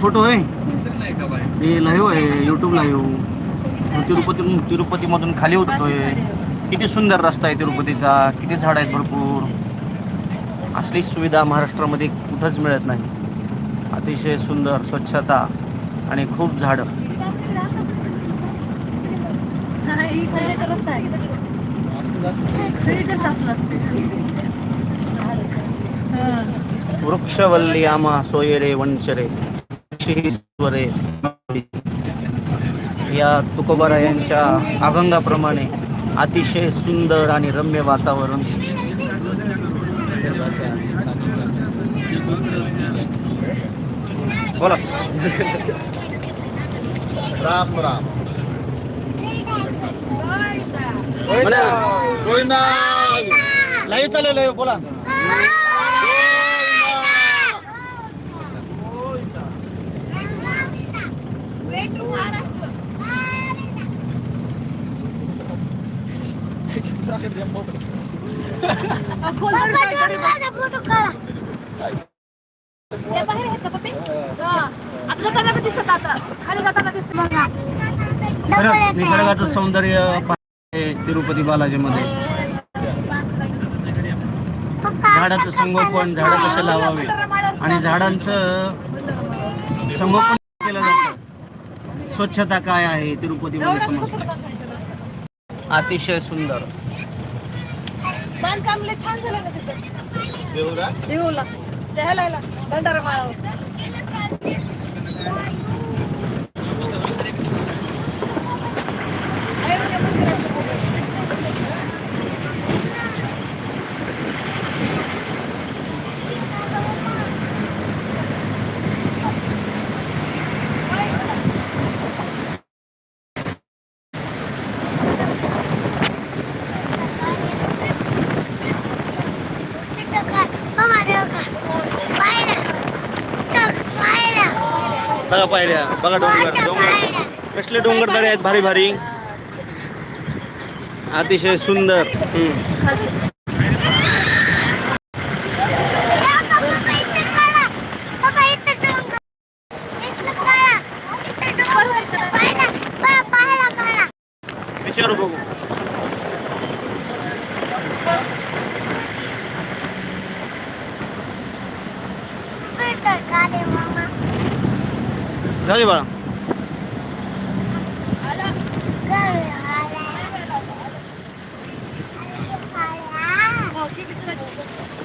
Photo आहे. हे live आहे यूट्यूब लाईव्ह तिरुपती तिरुपतीमधून खाली उतरतोय. किती सुंदर रस्ता आहे तिरुपतीचा. किती झाड आहेत भरपूर. असली सुविधा महाराष्ट्रामध्ये कुठंच मिळत नाही. अतिशय सुंदर स्वच्छता आणि खूप झाडं. ही रस्ता वृक्षवल्ली आमा सोयरे वंचरे शिरीश्वरे या तुकोबारा यांच्या अभंगाप्रमाणे अतिशय सुंदर आणि रम्य वातावरण. बोला. राम राम. गोविंदा. लाईव्ह चालू लाईव्ह. बोला खोल तरी काय तरी बघ. फोटो काढा ते बाहेर आहेत का पप्पी? हा. आता जाताना पण दिसतात आता खाली जाताना दिसत बघा खरंच निसर्गाचं सौंदर्य पाहते तिरुपती बालाजीमध्ये. झाडाचं संगोपन झाडं कसे लावावे आणि झाडांचं संगोपन केलं जातं. स्वच्छता काय आहे तिरुपतीमध्ये समजतं? अतिशय सुंदर. बांधकाम लय छान झालं ना तिथं. देऊला. ह्याला ह्याला, भंडारा माळावर. पाहिलं बघा डोंगर डोंगर. कसले डोंगरदरे आहेत भारी भारी. अतिशय सुंदर हम्म. विचारू बघू जाऊ बाळा.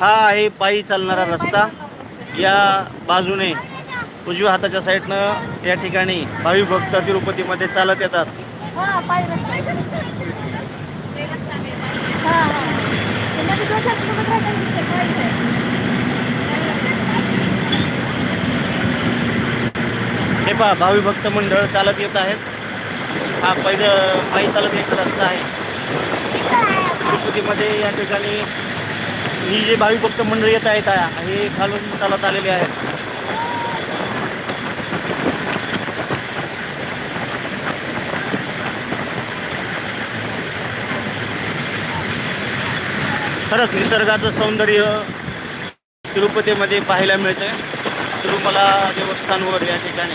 हा आहे पायी चालणारा रस्ता. या बाजूने उजव्या हाताच्या साईडनं या ठिकाणी भावी भक्त तिरुपतीमध्ये चालत येतात हा, पाय रस्ता. हा, हा. ते मध्ये दोन चार किलोमीटर आहे का तिथे? काय इथे? हे पहा भावी भक्त मंडळ चालत येत आहेत. हा पहिलं पायी चालत यायचा रस्ता आहे. तिरुपतीमध्ये या ठिकाणी ही जे भावी भक्त मंडळ येत आहेत हे खालून चालत आलेले आहेत. खरंच निसर्गाचं सौंदर्य तिरुपतीमध्ये पाहायला मिळतं तिरुमला देवस्थानवर या ठिकाणी.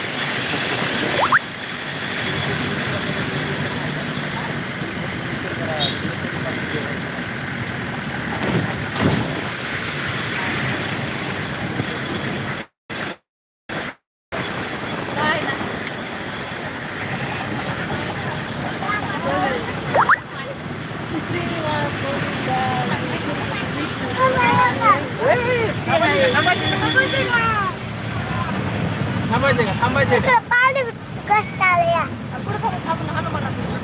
थांबून हनुमानापाशी.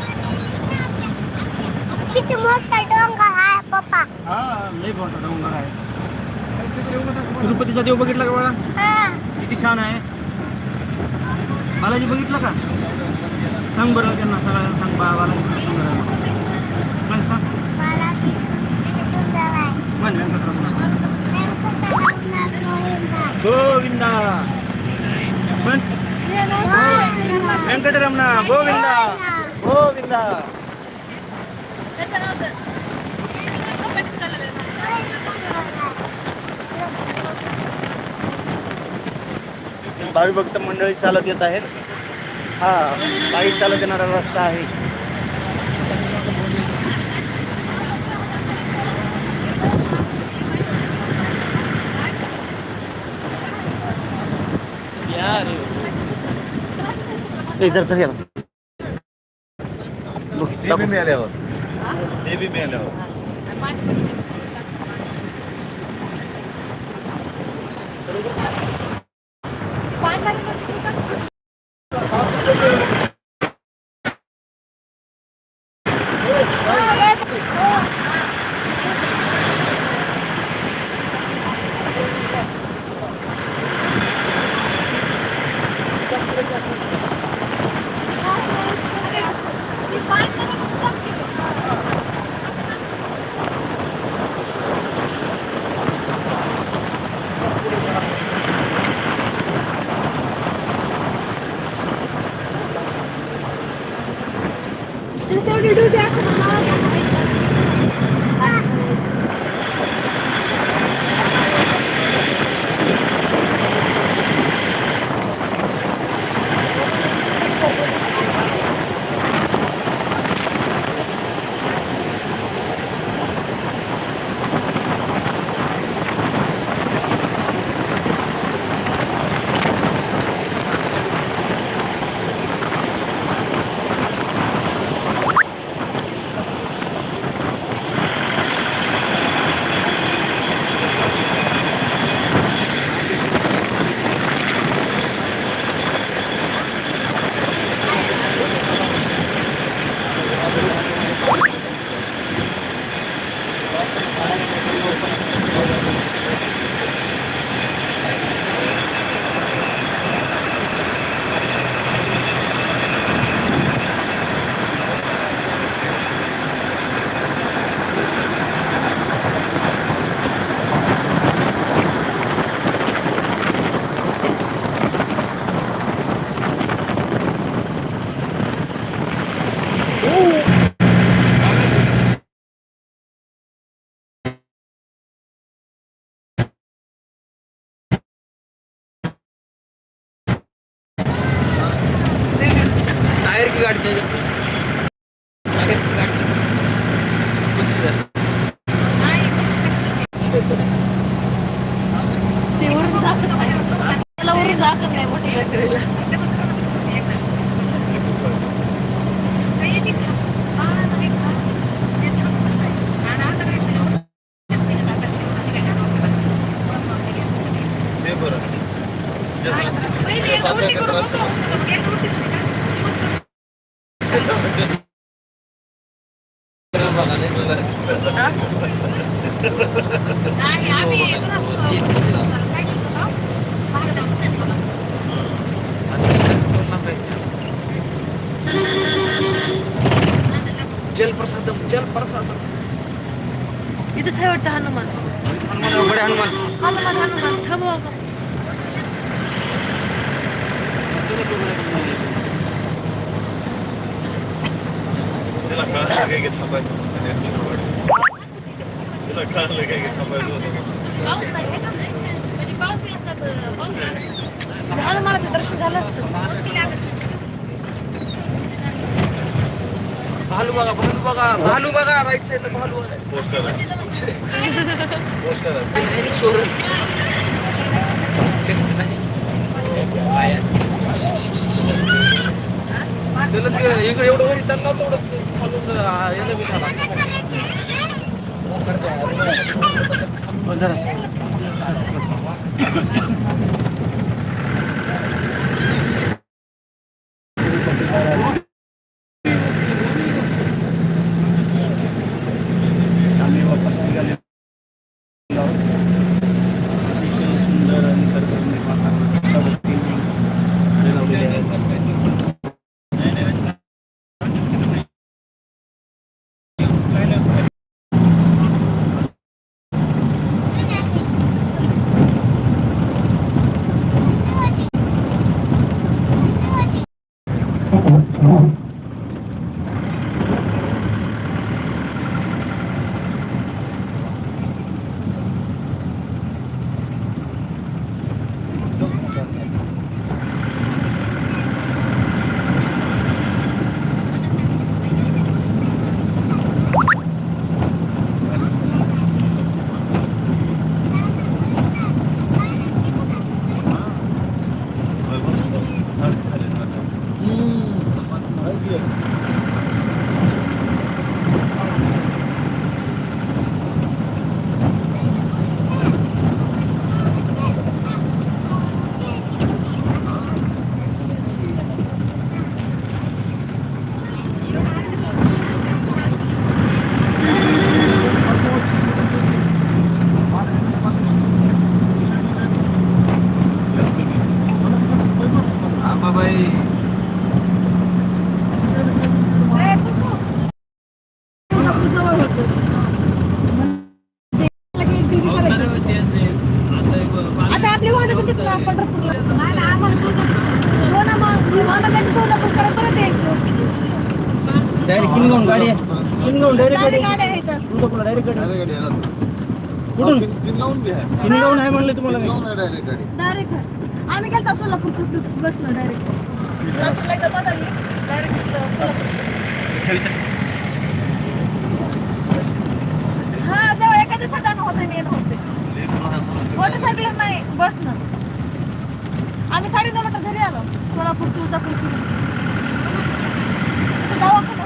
किती मोठा डोंगर आहे पप्पा हा लई मोठा डोंगर आहे तिरुपतीचा देव बघितला का बाळा हा किती छान आहे बालाजी बघितलं का सांग बरं त्यांना सगळ्यांना सांग बा बालाजी किती सुंदर आहे म्हण सांग मला किती सुंदर आहे म्हण व्यंकटरमण नाही गोविंदा म्हण. వెంకటరమణ గోవింద గోవింద भावी भक्त मंडळी चालत येत आहेत. हा बाईक चालत येणारा रस्ता आहे. यार जर तर या. बघ, ते बी दाखव. मिळाल्यावर ते बी मिळाल्यावर Enggak usah. ते वरून नाही. त्याला वरून झाकत नाही मोठी गटरीला. ते बरं नाही, आम्ही. जलप्रसादम जलप्रसादम इथंच आहे वाटतं हनुमान हनुमान बडे हनुमान हनुमान हनुमान थांबवा का? त्याला कळालं काय की थांबायचं त्याला कळालं काय दर्शन झालं असतं भालू बघा भालू बघा भालू बघा राईट साईडला भालू आलाय पोस्टर आहे पोस्टर आहे सोडून. नाही. इकडे एवढं वरी चालला होता, एवढं ते खालून, आ, याला बी झाला. हो, जरासं. आम्ही बी आहे. आहे म्हणलं तुम्हाला मी पिनगावून आहे डायरेक्ट गाडी. डायरेक्ट आम्ही गेलतो सोलापूर बसलो बसलो डायरेक्ट लक्षला एकदा बदलली डायरेक्ट हा जवळ एका दिवसात जाणं होतं मी येणं होते. मोटरसायकल नाही बसनं. आम्ही साडे नऊ नंतर घरी आलो. सोलापूर तुळजापूर फिरून दवाखाना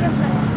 Зараз.